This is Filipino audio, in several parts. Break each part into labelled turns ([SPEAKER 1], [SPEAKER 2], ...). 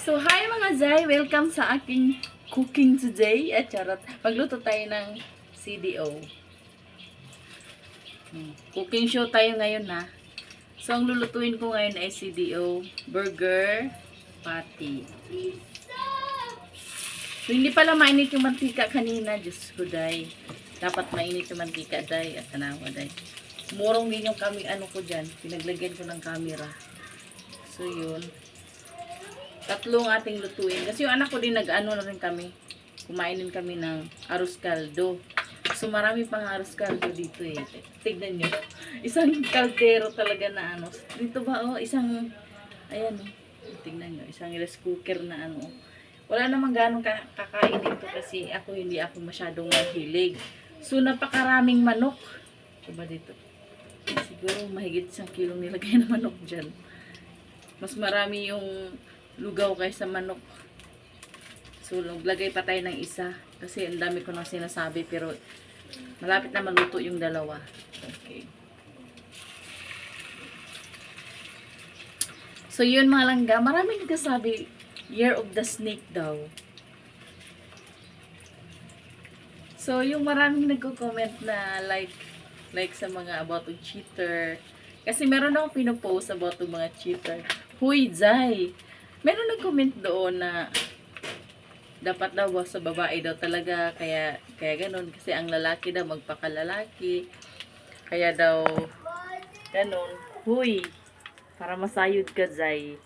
[SPEAKER 1] So, hi mga Zay! Welcome sa aking cooking today. At charot, magluto tayo ng CDO. Hmm, Cooking show tayo ngayon ha. So, ang lulutuin ko ngayon ay CDO burger patty. So, hindi pala mainit yung mantika kanina. Diyos ko, day. Dapat mainit yung mantika, day. At tanawa, day. Murong din yung kami, ano ko dyan. Pinaglagyan ko ng camera. So, yun. Tatlong ating lutuin. Kasi yung anak ko din nag-ano na rin kami. Kumain din kami ng arroz caldo. So marami pang arroz caldo dito eh. Tignan nyo. Isang kaldero talaga na ano. Dito ba oh, isang, ayan oh. Tignan nyo. Isang rice cooker na ano. Wala namang ganong ka- kakain dito kasi ako hindi ako masyadong mahilig. So napakaraming manok. Diba dito? Siguro mahigit isang kilong nilagay na manok dyan. Mas marami yung lugaw kaysa manok. So, maglagay pa tayo ng isa. Kasi ang dami ko nang sinasabi. Pero, malapit na maluto yung dalawa. Okay. So, yun mga langga. Maraming nagsasabi, Year of the Snake daw. So, yung maraming nagko-comment na like, like sa mga about the cheater. Kasi meron akong pinopost about yung mga cheater. Huy, Zay! Meron nag-comment doon na dapat daw sa babae daw talaga kaya kaya ganun. Kasi ang lalaki daw magpakalalaki. Kaya daw ganun. Huy para masayod ka Zay.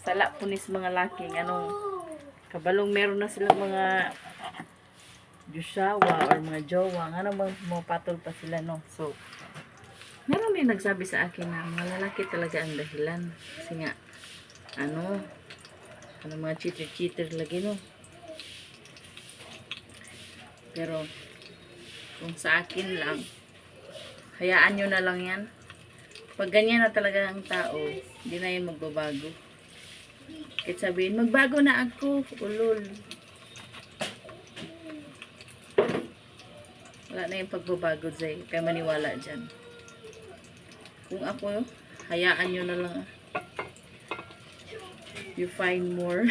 [SPEAKER 1] Sala punis mga laking anong kabalong meron na silang mga Joshua or mga jowa. Nga naman mapatol pa sila no? So meron din nagsabi sa akin na mga lalaki talaga ang dahilan. Kasi nga ano? Ano mga cheater-cheater lagi no? Pero kung sa akin lang hayaan nyo na lang yan. Pag ganyan na talaga ang tao hindi na yan magbabago. Kahit sabihin magbago na ako ulol. Wala na yung pagbabago Zay. Kaya maniwala dyan. Kung ako hayaan nyo na lang. ah. You find more.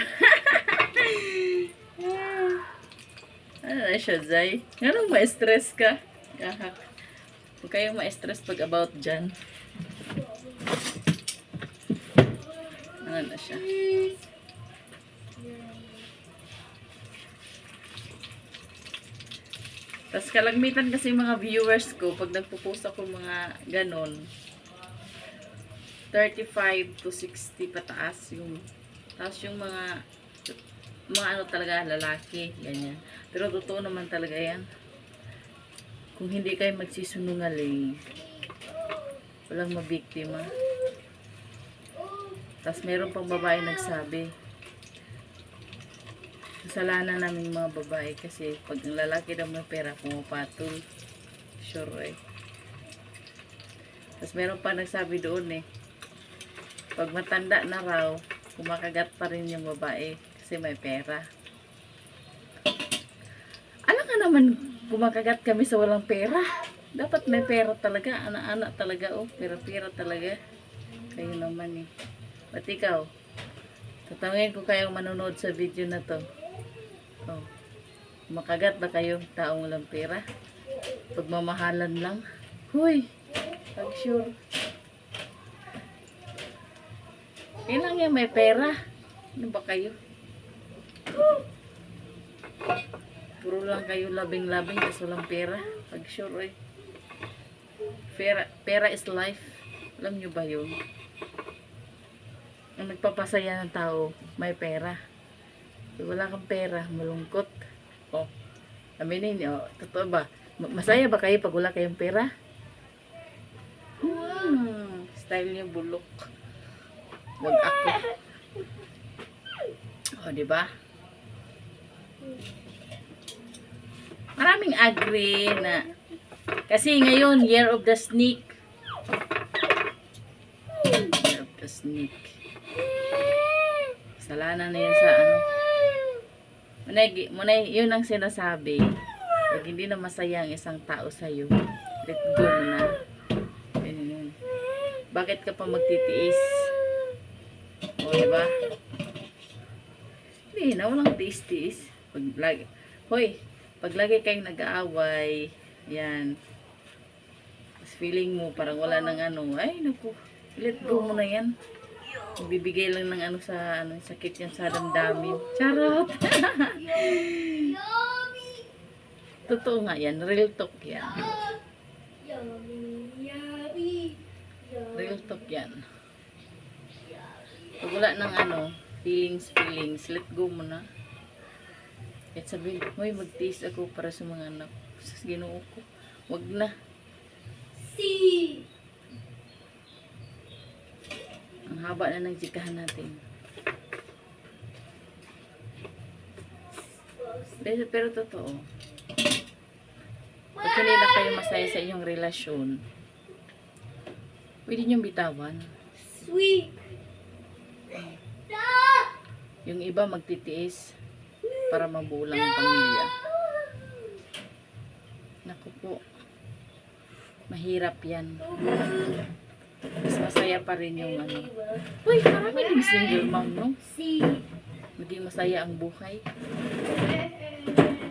[SPEAKER 1] ano na siya, Zay? Ganun ma-stress ka? Yahak. Huwag kayong ma-stress pag about dyan. Ano na siya? Tapos kalagmitan kasi yung mga viewers ko pag nagpo-post ako mga ganon 35 to 60 pataas yung tapos yung mga mga ano talaga lalaki ganyan. Pero totoo naman talaga yan. Kung hindi kayo magsisunungaling walang mabiktima. Tapos meron pang babae nagsabi. Kasalanan namin mga babae kasi pag ang lalaki daw may pera pumapatol. Sure eh. Tapos meron pa nagsabi doon eh. Pag matanda na raw, kumakagat pa rin yung babae kasi may pera. Alam ka naman, kumakagat kami sa walang pera. Dapat may pera talaga, anak-anak talaga, oh, pera-pera talaga. Kayo naman eh. Ba't ikaw? Tatawagin ko kayong manonood sa video na to. Oh, kumakagat ba kayo taong walang pera? Pagmamahalan lang? Huy, pag sure. Kailan yan may pera? Ano ba kayo? Puro lang kayo labing-labing kasi walang pera. Pag sure eh. Pera, pera is life. Alam nyo ba yun? Ang nagpapasaya ng tao, may pera. Pag wala kang pera, malungkot. Oh, aminin nyo, totoo ba? Ma- Masaya ba kayo pag wala kayong pera? Hmm, style niyo bulok. Wag ako. O, di ba? Maraming agree na kasi ngayon, year of the snake. Year of the snake. Kasalanan na yun sa ano. Muna, muna yun ang sinasabi. Pag hindi na masaya ang isang tao sa'yo, let go mo na. Yun, yun. Bakit ka pa magtitiis? O, di ba? sabihin na walang tiis-tiis. Pag lagi, hoy, pag lagi kayong nag-aaway, yan. Tapos feeling mo parang wala nang ano, ay naku, let go mo na yan. Bibigay lang ng ano sa ano sakit yan sa damdamin. Charot. Totoo nga yan, real talk yan. Real talk yan. Pag wala ng ano, feelings, feelings, let go mo na. At sabihin, hoy, magtiis ako para sa mga anak. Sa ginoo ko. Wag na. Ang haba na ng chikahan natin. Pero, pero totoo. Pag hindi na kayo masaya sa inyong relasyon, pwede niyong bitawan.
[SPEAKER 2] Sweet.
[SPEAKER 1] Yung iba magtitiis para mabuo lang ang pamilya. Naku po. Mahirap yan. Mas masaya pa rin yung ano. Uy, marami din single mom, no? Maging masaya ang buhay.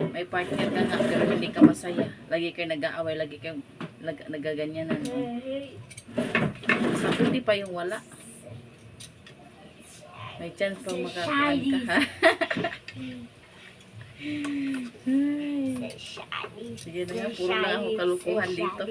[SPEAKER 1] May partner ka nga, pero hindi ka masaya. Lagi kayo nag-aaway, lagi kayo nag nagaganyanan. No? Sa buti pa yung wala. May chance pang makakaan ka, ha? Sige na nga, puro na ako kalukuhan dito.